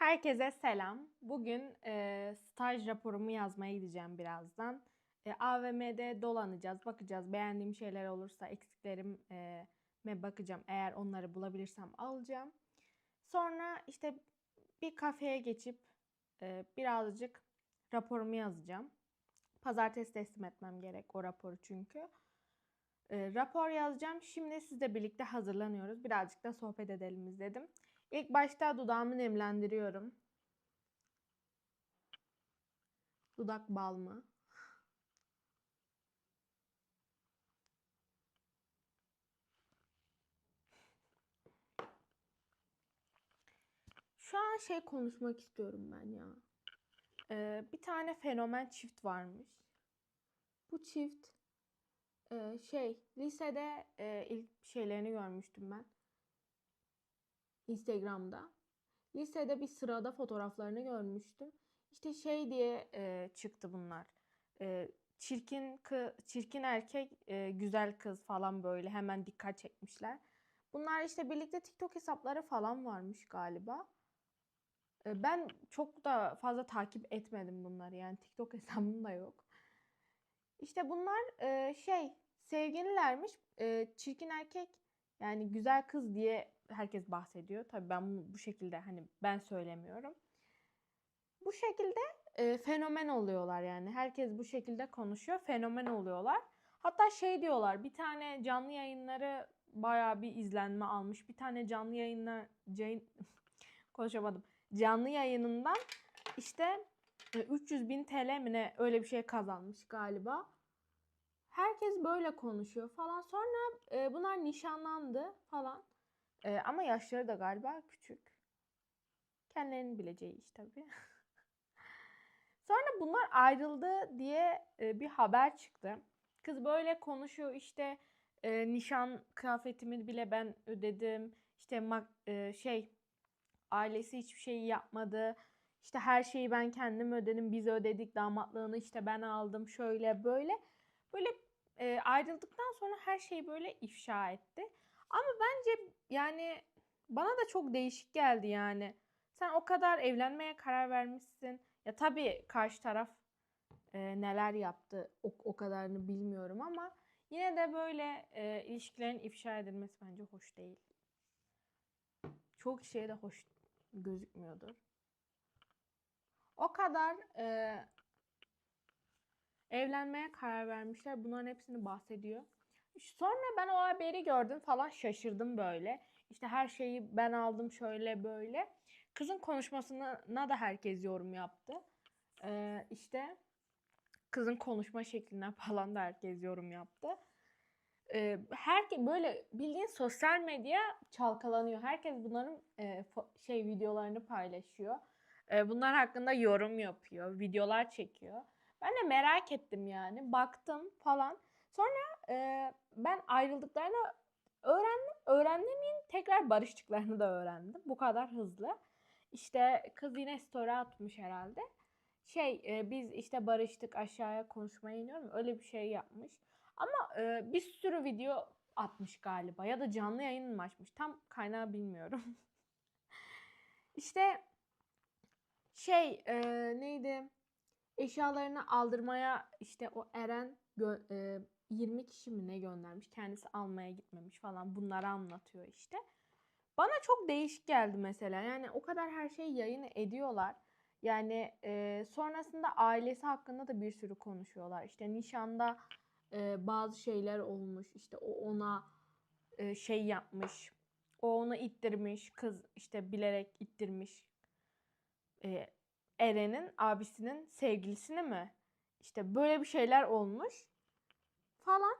Herkese selam. Bugün e, staj raporumu yazmaya gideceğim birazdan. E, AVM'de dolanacağız, bakacağız. Beğendiğim şeyler olursa eksiklerime bakacağım. Eğer onları bulabilirsem alacağım. Sonra işte bir kafeye geçip e, birazcık raporumu yazacağım. Pazartesi teslim etmem gerek o raporu çünkü. E, rapor yazacağım. Şimdi sizle birlikte hazırlanıyoruz. Birazcık da sohbet edelim istedim. İlk başta dudağımı nemlendiriyorum. Dudak balmı. Şu an şey konuşmak istiyorum ben ya. Ee, bir tane fenomen çift varmış. Bu çift e, şey lisede e, ilk şeylerini görmüştüm ben. Instagram'da. Lisede bir sırada fotoğraflarını görmüştüm. İşte şey diye e, çıktı bunlar. E, çirkin kı, çirkin erkek, e, güzel kız falan böyle hemen dikkat çekmişler. Bunlar işte birlikte TikTok hesapları falan varmış galiba. E, ben çok da fazla takip etmedim bunları yani TikTok hesabım da yok. İşte bunlar e, şey sevgililermiş. E, çirkin erkek yani güzel kız diye herkes bahsediyor. Tabii ben bu şekilde hani ben söylemiyorum. Bu şekilde e, fenomen oluyorlar yani. Herkes bu şekilde konuşuyor. Fenomen oluyorlar. Hatta şey diyorlar bir tane canlı yayınları bayağı bir izlenme almış. Bir tane canlı yayınlar yayın, konuşamadım. Canlı yayınından işte 300 bin TL mi ne öyle bir şey kazanmış galiba. Herkes böyle konuşuyor falan. Sonra e, bunlar nişanlandı falan. E, ama yaşları da galiba küçük. Kendilerinin bileceği iş tabii. Sonra bunlar ayrıldı diye e, bir haber çıktı. Kız böyle konuşuyor işte e, nişan kıyafetimi bile ben ödedim. İşte e, şey ailesi hiçbir şey yapmadı. İşte her şeyi ben kendim ödedim. Biz ödedik damatlığını işte ben aldım şöyle böyle. Böyle e, ayrıldıktan sonra her şeyi böyle ifşa etti. Ama bence yani bana da çok değişik geldi yani. Sen o kadar evlenmeye karar vermişsin. Ya tabii karşı taraf e, neler yaptı o, o kadarını bilmiyorum ama yine de böyle e, ilişkilerin ifşa edilmesi bence hoş değil. Çok şeye de hoş gözükmüyordur. O kadar e, evlenmeye karar vermişler. Bunların hepsini bahsediyor. Sonra ben o haberi gördüm falan şaşırdım böyle. İşte her şeyi ben aldım şöyle böyle. Kızın konuşmasına da herkes yorum yaptı. Ee, işte kızın konuşma şekline falan da herkes yorum yaptı. Ee, herkes böyle bildiğin sosyal medya çalkalanıyor. Herkes bunların e, şey videolarını paylaşıyor. E, bunlar hakkında yorum yapıyor, videolar çekiyor. Ben de merak ettim yani. Baktım falan. Sonra e, ben ayrıldıklarını öğrendim. Öğrendiğimin tekrar barıştıklarını da öğrendim. Bu kadar hızlı. İşte kız yine story atmış herhalde. Şey e, biz işte barıştık aşağıya konuşmaya iniyorum. Öyle bir şey yapmış. Ama e, bir sürü video atmış galiba. Ya da canlı yayın mı açmış. Tam kaynağı bilmiyorum. işte şey e, neydi? Eşyalarını aldırmaya işte o Eren e, 20 kişi mi ne göndermiş. Kendisi almaya gitmemiş falan. Bunları anlatıyor işte. Bana çok değişik geldi mesela. Yani o kadar her şeyi yayın ediyorlar. Yani e, sonrasında ailesi hakkında da bir sürü konuşuyorlar. İşte nişanda e, bazı şeyler olmuş. İşte o ona e, şey yapmış. O onu ittirmiş. Kız işte bilerek ittirmiş. E, Eren'in abisinin sevgilisini mi? İşte böyle bir şeyler olmuş falan.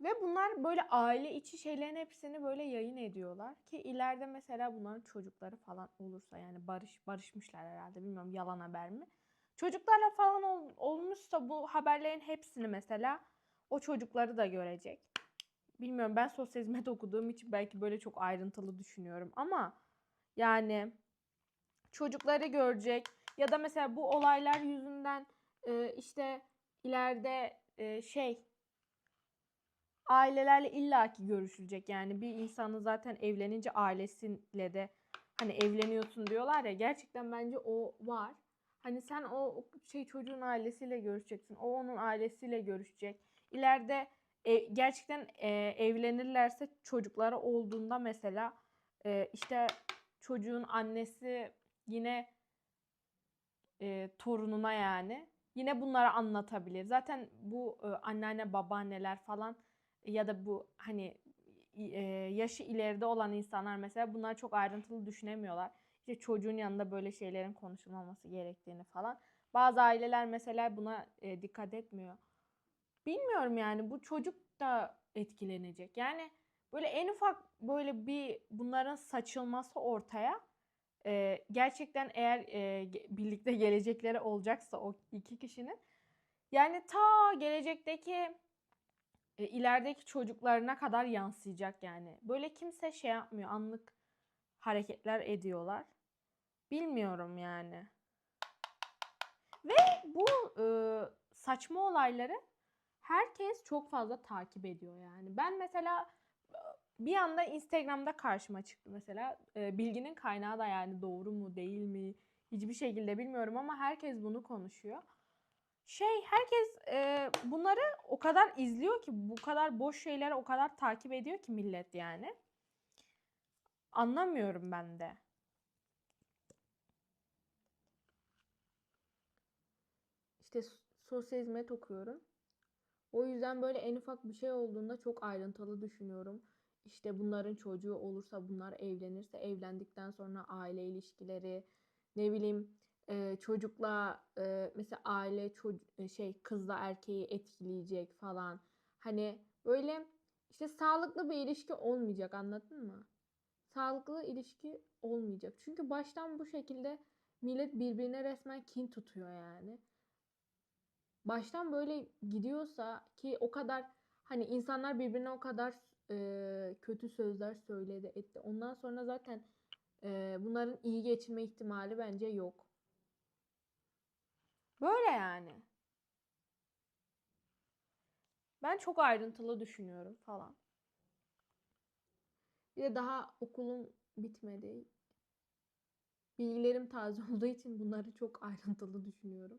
Ve bunlar böyle aile içi şeylerin hepsini böyle yayın ediyorlar ki ileride mesela bunların çocukları falan olursa yani barış barışmışlar herhalde bilmiyorum yalan haber mi? Çocuklarla falan ol, olmuşsa bu haberlerin hepsini mesela o çocukları da görecek. Bilmiyorum ben sosyal hizmet okuduğum için belki böyle çok ayrıntılı düşünüyorum ama yani çocukları görecek ya da mesela bu olaylar yüzünden e, işte ileride e, şey ailelerle illaki görüşülecek. Yani bir insanın zaten evlenince ailesiyle de hani evleniyorsun diyorlar ya gerçekten bence o var. Hani sen o şey çocuğun ailesiyle görüşeceksin. O onun ailesiyle görüşecek. İleride e, gerçekten e, evlenirlerse çocukları olduğunda mesela e, işte çocuğun annesi yine e, torununa yani yine bunları anlatabilir. Zaten bu e, anneanne babaanneler falan ya da bu hani e, yaşı ileride olan insanlar mesela bunları çok ayrıntılı düşünemiyorlar. İşte çocuğun yanında böyle şeylerin konuşulmaması gerektiğini falan. Bazı aileler mesela buna e, dikkat etmiyor. Bilmiyorum yani bu çocuk da etkilenecek. Yani böyle en ufak böyle bir bunların saçılması ortaya e, gerçekten eğer e, birlikte gelecekleri olacaksa o iki kişinin yani ta gelecekteki e, ilerideki çocuklarına kadar yansıyacak yani. Böyle kimse şey yapmıyor. Anlık hareketler ediyorlar. Bilmiyorum yani. Ve bu e, saçma olayları herkes çok fazla takip ediyor yani. Ben mesela bir anda Instagram'da karşıma çıktı mesela. E, bilginin kaynağı da yani doğru mu değil mi hiçbir şekilde bilmiyorum ama herkes bunu konuşuyor. Şey herkes e, bunları o kadar izliyor ki bu kadar boş şeyleri o kadar takip ediyor ki millet yani. Anlamıyorum ben de. İşte sosyal hizmet okuyorum. O yüzden böyle en ufak bir şey olduğunda çok ayrıntılı düşünüyorum. İşte bunların çocuğu olursa bunlar evlenirse evlendikten sonra aile ilişkileri ne bileyim e, çocukla e, mesela aile çocuk şey kızla erkeği etkileyecek falan. Hani böyle işte sağlıklı bir ilişki olmayacak anladın mı? Sağlıklı ilişki olmayacak. Çünkü baştan bu şekilde millet birbirine resmen kin tutuyor yani. Baştan böyle gidiyorsa ki o kadar hani insanlar birbirine o kadar e, kötü sözler söyledi etti. Ondan sonra zaten e, bunların iyi geçirme ihtimali bence yok. Böyle yani. Ben çok ayrıntılı düşünüyorum falan. Bir de daha okulum bitmedi. Bilgilerim taze olduğu için bunları çok ayrıntılı düşünüyorum.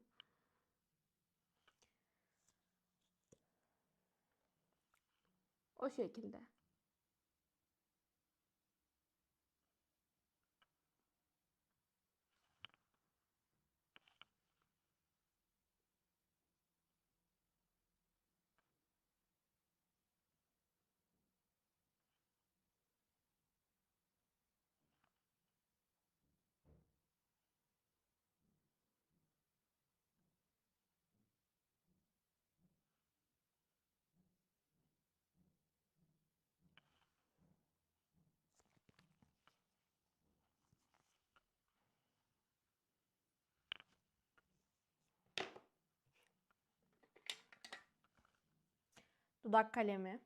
O şekilde. Dudak kalemi.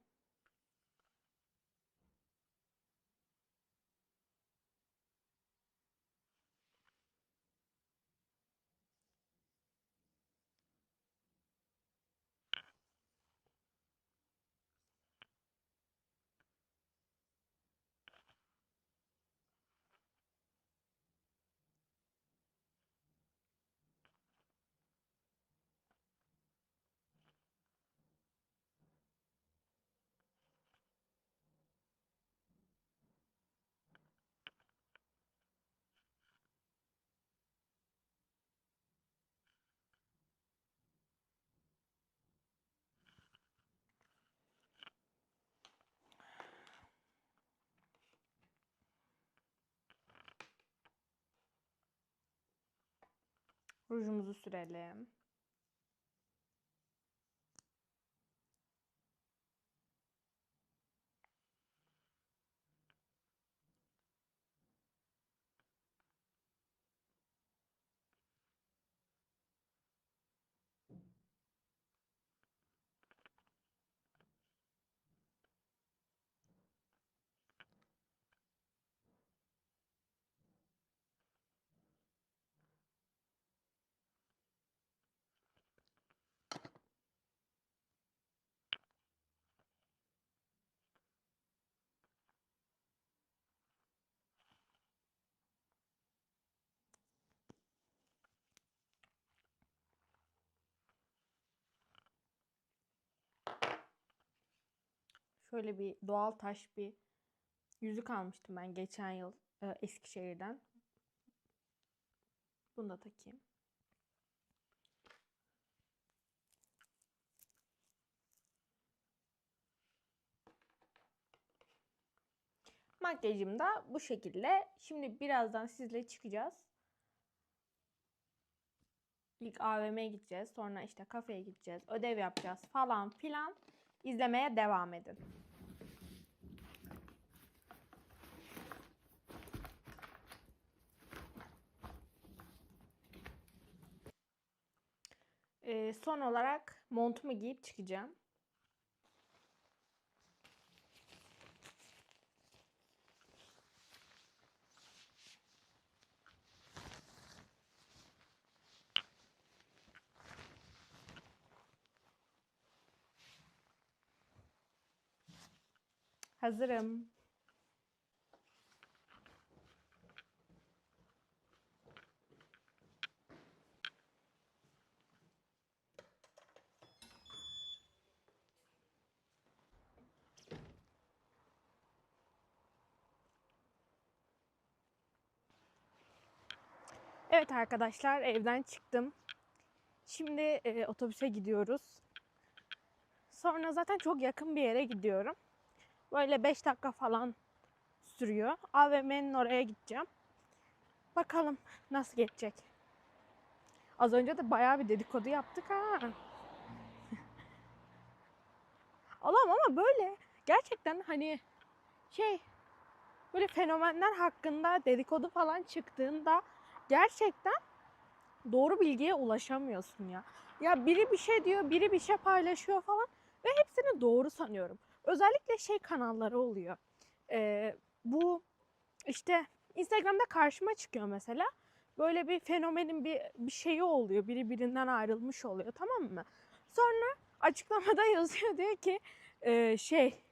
Rujumuzu sürelim. Şöyle bir doğal taş bir yüzük almıştım ben geçen yıl e, Eskişehir'den. Bunu da takayım. Makyajım da bu şekilde. Şimdi birazdan sizle çıkacağız. İlk AVM'ye gideceğiz. Sonra işte kafeye gideceğiz. Ödev yapacağız falan filan. İzlemeye devam edin. Ee, son olarak montumu giyip çıkacağım. Hazırım. Evet arkadaşlar evden çıktım. Şimdi e, otobüse gidiyoruz. Sonra zaten çok yakın bir yere gidiyorum. Böyle 5 dakika falan sürüyor. AVM'nin oraya gideceğim. Bakalım nasıl geçecek. Az önce de bayağı bir dedikodu yaptık ha. Allah'ım ama böyle gerçekten hani şey böyle fenomenler hakkında dedikodu falan çıktığında gerçekten doğru bilgiye ulaşamıyorsun ya. Ya biri bir şey diyor, biri bir şey paylaşıyor falan ve hepsini doğru sanıyorum. Özellikle şey kanalları oluyor. Ee, bu işte Instagram'da karşıma çıkıyor mesela. Böyle bir fenomenin bir, bir şeyi oluyor. Biri birinden ayrılmış oluyor tamam mı? Sonra açıklamada yazıyor diyor ki e, şey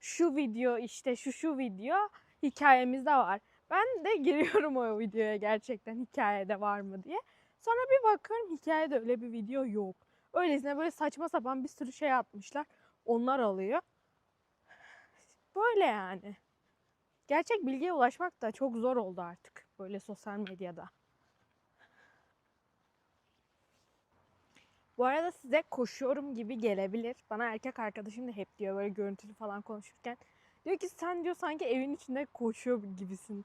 şu video işte şu şu video hikayemizde var. Ben de giriyorum o videoya gerçekten hikayede var mı diye. Sonra bir bakıyorum hikayede öyle bir video yok. Öylesine böyle saçma sapan bir sürü şey atmışlar. Onlar alıyor. Böyle yani. Gerçek bilgiye ulaşmak da çok zor oldu artık böyle sosyal medyada. Bu arada size koşuyorum gibi gelebilir. Bana erkek arkadaşım da hep diyor böyle görüntülü falan konuşurken. Diyor ki sen diyor sanki evin içinde koşuyor gibisin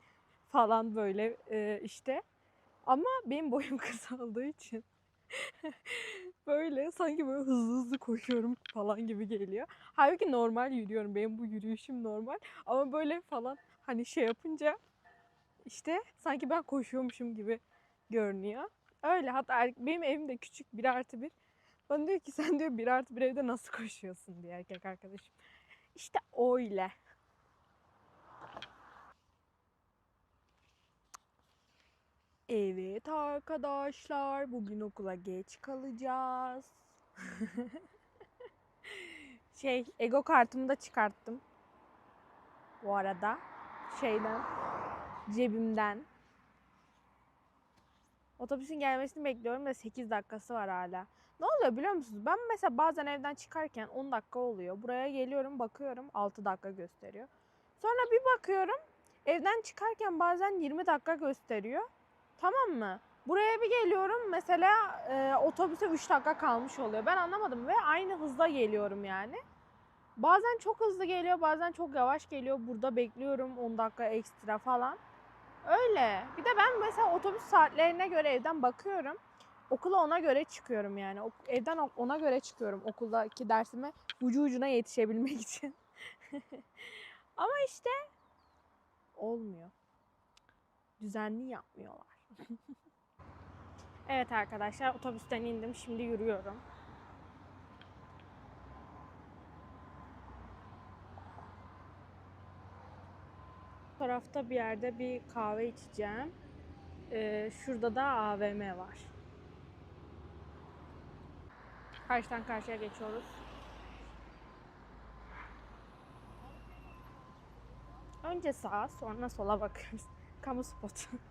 falan böyle e, işte. Ama benim boyum kısaldığı için böyle sanki böyle hızlı hızlı koşuyorum falan gibi geliyor. Halbuki normal yürüyorum. Benim bu yürüyüşüm normal. Ama böyle falan hani şey yapınca işte sanki ben koşuyormuşum gibi görünüyor. Öyle hatta er, benim evim de küçük bir artı bir. Bana diyor ki sen diyor bir artı bir evde nasıl koşuyorsun diye erkek arkadaşım. İşte öyle. Evet arkadaşlar bugün okula geç kalacağız. şey ego kartımı da çıkarttım. Bu arada şeyden cebimden. Otobüsün gelmesini bekliyorum da 8 dakikası var hala. Ne oluyor biliyor musunuz? Ben mesela bazen evden çıkarken 10 dakika oluyor. Buraya geliyorum bakıyorum 6 dakika gösteriyor. Sonra bir bakıyorum evden çıkarken bazen 20 dakika gösteriyor. Tamam mı? Buraya bir geliyorum mesela e, otobüse 3 dakika kalmış oluyor. Ben anlamadım ve aynı hızda geliyorum yani. Bazen çok hızlı geliyor bazen çok yavaş geliyor. Burada bekliyorum 10 dakika ekstra falan. Öyle. Bir de ben mesela otobüs saatlerine göre evden bakıyorum. Okula ona göre çıkıyorum yani. Evden ona göre çıkıyorum okuldaki dersime ucu ucuna yetişebilmek için. Ama işte olmuyor. Düzenli yapmıyorlar. evet arkadaşlar otobüsten indim. Şimdi yürüyorum. Tarafta bir yerde bir kahve içeceğim. Ee, şurada da AVM var. Karşıdan karşıya geçiyoruz. Önce sağa sonra sola bakıyoruz. Kamu spotu.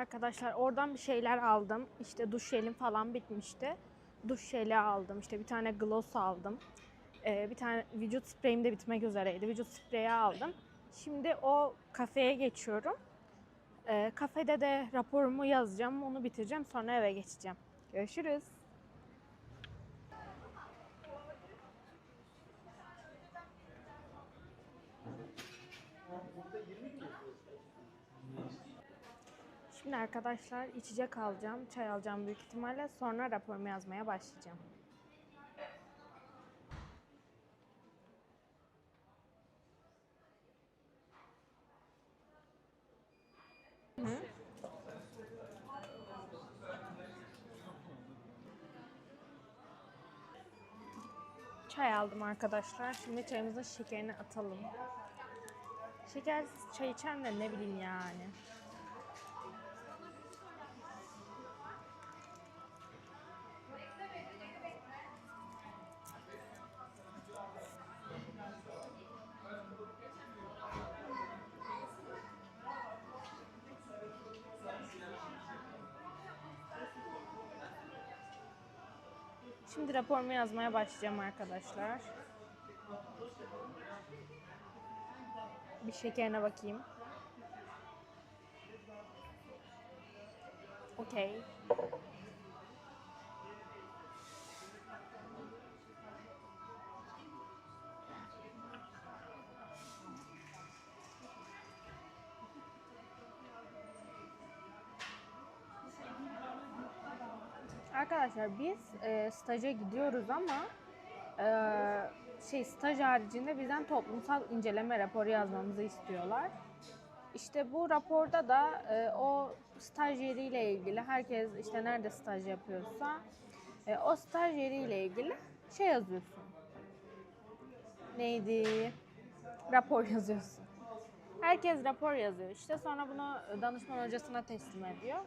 Arkadaşlar oradan bir şeyler aldım. İşte duş jelim falan bitmişti. Duş jeli aldım. İşte bir tane gloss aldım. Ee, bir tane vücut spreyim de bitmek üzereydi. Vücut spreyi aldım. Şimdi o kafeye geçiyorum. Ee, kafede de raporumu yazacağım. Onu bitireceğim. Sonra eve geçeceğim. Görüşürüz. Şimdi arkadaşlar içecek alacağım, çay alacağım büyük ihtimalle. Sonra raporumu yazmaya başlayacağım. Çay aldım arkadaşlar. Şimdi çayımızın şekerini atalım. Şekersiz çay içen de ne bileyim yani. Şimdi raporumu yazmaya başlayacağım arkadaşlar. Bir şekerine bakayım. Okey. Arkadaşlar biz e, staja gidiyoruz ama e, şey staj haricinde bizden toplumsal inceleme raporu yazmamızı istiyorlar. İşte bu raporda da e, o staj yeriyle ilgili herkes işte nerede staj yapıyorsa e, o staj yeriyle ilgili şey yazıyorsun. Neydi? Rapor yazıyorsun. Herkes rapor yazıyor. İşte sonra bunu danışman hocasına teslim ediyor.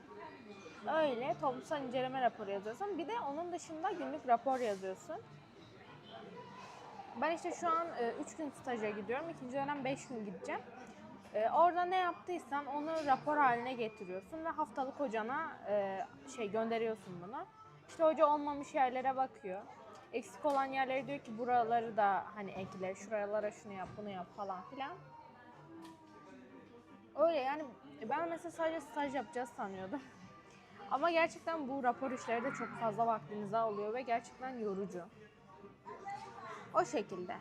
Öyle toplumsal inceleme raporu yazıyorsun. Bir de onun dışında günlük rapor yazıyorsun. Ben işte şu an 3 gün staja gidiyorum. İkinci dönem 5 gün gideceğim. E, orada ne yaptıysan onu rapor haline getiriyorsun ve haftalık hocana e, şey gönderiyorsun bunu. İşte hoca olmamış yerlere bakıyor. Eksik olan yerleri diyor ki buraları da hani ekle, şuralara şunu yap, bunu yap falan filan. Öyle yani ben mesela sadece staj yapacağız sanıyordum. Ama gerçekten bu rapor işleri de çok fazla vaktinizi alıyor ve gerçekten yorucu. O şekilde.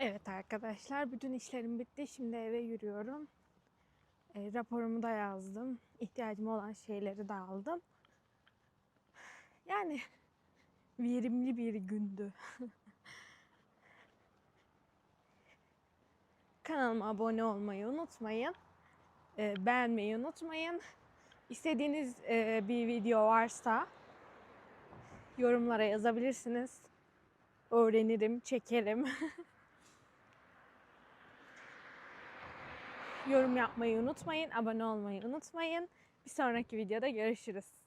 Evet arkadaşlar, bütün işlerim bitti. Şimdi eve yürüyorum. E, raporumu da yazdım. İhtiyacım olan şeyleri de aldım. Yani verimli bir gündü. Kanalıma abone olmayı unutmayın. E, beğenmeyi unutmayın. İstediğiniz e, bir video varsa yorumlara yazabilirsiniz. Öğrenirim, çekerim. Yorum yapmayı unutmayın, abone olmayı unutmayın. Bir sonraki videoda görüşürüz.